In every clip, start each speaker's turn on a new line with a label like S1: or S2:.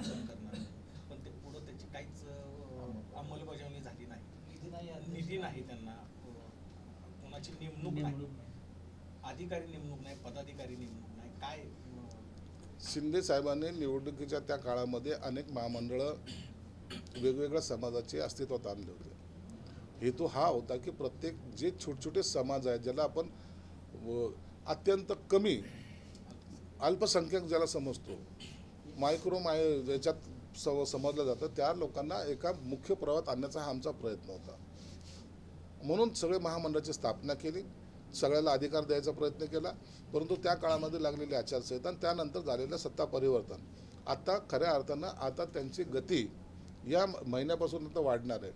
S1: स्थापन करणार. पण ते पुढं त्याची काहीच अंमलबजावणी झाली नाही.
S2: निधी नाही
S1: त्यांना कोणाची नेमणूक नाही. अधिकारी नेमणूक नाही पदाधिकारी नेमणूक नाही. काय
S3: शिंदे साहेबांनी निवडणुकीच्या त्या काळामध्ये अनेक महामंडळं वेगवेगळ्या समाजाचे अस्तित्वात आणले होते. हेतू हा होता की प्रत्येक जे छोटे समाज आहेत ज्याला आपण व, अत्यंत कमी अल्पसंख्याक ज्याला समजतो मायक्रो माय याच्यात सव समजलं जातं. त्या लोकांना एका मुख्य प्रवाहात आणण्याचा हा आमचा प्रयत्न होता. म्हणून सगळे महामंडळाची स्थापना केली. सगळ्याला अधिकार द्यायचा प्रयत्न केला. परंतु त्या काळामध्ये लागलेली आचारसंहिता आणि त्यानंतर झालेलं सत्ता परिवर्तन. आता खऱ्या अर्थानं आता त्यांची गती या महिन्यापासून आता वाढणार आहे.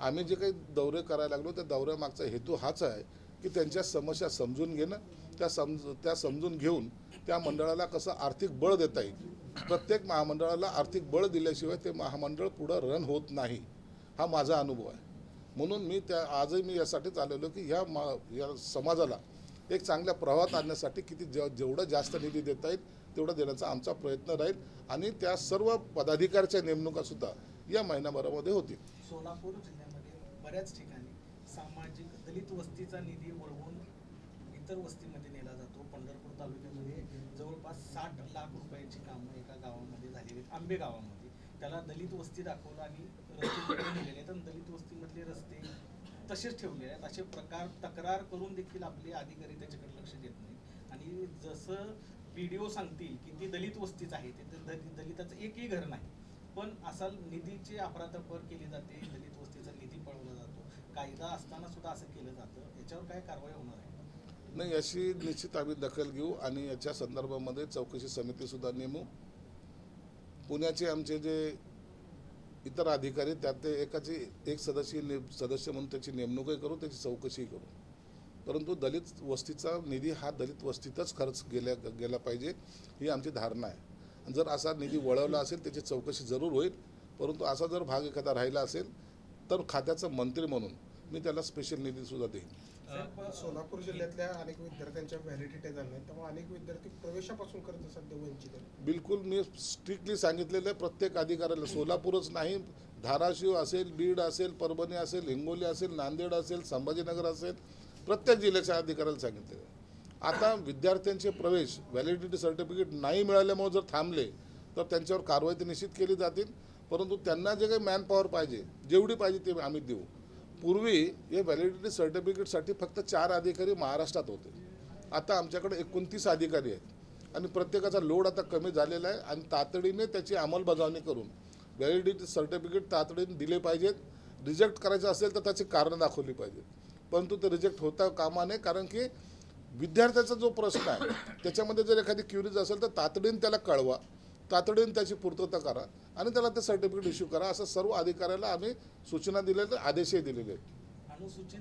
S3: आम्ही जे काही दौरे करायला लागलो त्या दौऱ्यामागचा हेतू हाच आहे की त्यांच्या समस्या समजून घेणं. त्या समज त्या समजून घेऊन त्या मंडळाला कसं आर्थिक बळ देता येईल? प्रत्येक महामंडळाला आर्थिक बळ दिल्याशिवाय ते महामंडळ पुढं रन होत नाही हा माझा अनुभव आहे. म्हणून मी त्या आजही मी यासाठीच आलेलो की ह्या मा या समाजाला एक चांगल्या प्रवाहात आणण्यासाठी किती जे जेवढं जास्त निधी देता येईल तेवढं देण्याचा आमचा प्रयत्न राहील. आणि त्या सर्व पदाधिकाऱ्याच्या नेमणुकासुद्धा या महिन्याभरामध्ये होतील.
S1: सोलापूर जिल्ह्यामध्ये बऱ्याच ठिकाणी सामाजिक दलित वस्तीचा निधी वळवून इतर वस्तीमध्ये नेला जातो. पंढरपूर तालुक्यामध्ये जवळपास साठ लाख रुपयांची कामं एका गावामध्ये झालेली आहेत आंबे गावामध्ये. त्याला दलित वस्ती दाखवलं आणि रस्ते नेलेले आहेत आणि दलित वस्तीमधले रस्ते तसेच ठेवलेले आहेत. असे प्रकार तक्रार करून देखील आपले अधिकारी त्याच्याकडे लक्ष देत नाहीत. आणि जसं व्हिडिओ सांगतील की ती दलित वस्तीच आहे तिथे दलित दलिताचं एकही घर नाही. पण असा निधीची अपराधपर केली जाते दलित वस्तीचा निधी पळवला जातो. कायदा असताना सुद्धा असं केलं जातं. याच्यावर काय कारवाई होणार आहे?
S3: नाही याची निश्चित आम्ही दखल घेऊ आणि याच्या संदर्भामध्ये चौकशी समितीसुद्धा नेमू. पुण्याचे आमचे जे इतर अधिकारी त्यात ते एकाची एक सदस्य ने सदस्य म्हणून त्याची नेमणूकही करू त्याची चौकशीही करू. परंतु दलित वस्तीचा निधी हा दलित वस्तीतच खर्च गेल्या गेला पाहिजे ही आमची धारणा आहे. आणि जर असा निधी वळवला असेल त्याची चौकशी जरूर होईल. परंतु असा जर भाग एखादा राहिला असेल तर खात्याचा मंत्री म्हणून मी त्याला स्पेशल निधीसुद्धा देईन.
S4: सोलापूर जिल्ह्यातल्या अनेक विद्यार्थ्यांच्या व्हॅलिडिटी झाल्या त्यामुळे अनेक विद्यार्थी प्रवेशापासून करत सध्या वंचित आहेत.
S3: बिलकुल मी स्ट्रिक्टली सांगितलेलं आहे प्रत्येक अधिकाऱ्याला. सोलापूरच नाही धाराशिव असेल बीड असेल परभणी असेल हिंगोली असेल नांदेड असेल संभाजीनगर असेल प्रत्येक जिल्ह्याच्या अधिकाऱ्याला सांगितलेलं आहे. आता विद्यार्थ्यांचे प्रवेश व्हॅलिडिटी सर्टिफिकेट नाही मिळाल्यामुळे जर थांबले तर त्यांच्यावर कारवाई तर निश्चित केली जातील. परंतु त्यांना जे काही मॅन पॉवर पाहिजे जेवढी पाहिजे ते आम्ही देऊ. पूर्वी हे व्हॅलिडिटी सर्टिफिकेटसाठी फक्त चार अधिकारी महाराष्ट्रात होते. आता आमच्याकडे एकोणतीस अधिकारी आहेत. आणि प्रत्येकाचा लोड आता कमी झालेला आहे आणि तातडीने त्याची अंमलबजावणी करून व्हॅलिडिटी सर्टिफिकेट तातडीने दिले पाहिजेत. रिजेक्ट करायचं असेल तर त्याची कारणं दाखवली पाहिजेत. परंतु ते रिजेक्ट होता कामा नये कारण की विद्यार्थ्याचा जो प्रश्न आहे त्याच्यामध्ये जर एखादी क्युरीज असेल तर तातडीने त्याला कळवा. तातडीने त्याची पूर्तता करा आणि त्याला ते सर्टिफिकेट इश्यू करा. असं सर्व अधिकाऱ्याला आम्ही सूचना दिलेल्या आदेशही दिलेले आहेत.
S1: अनुसूचित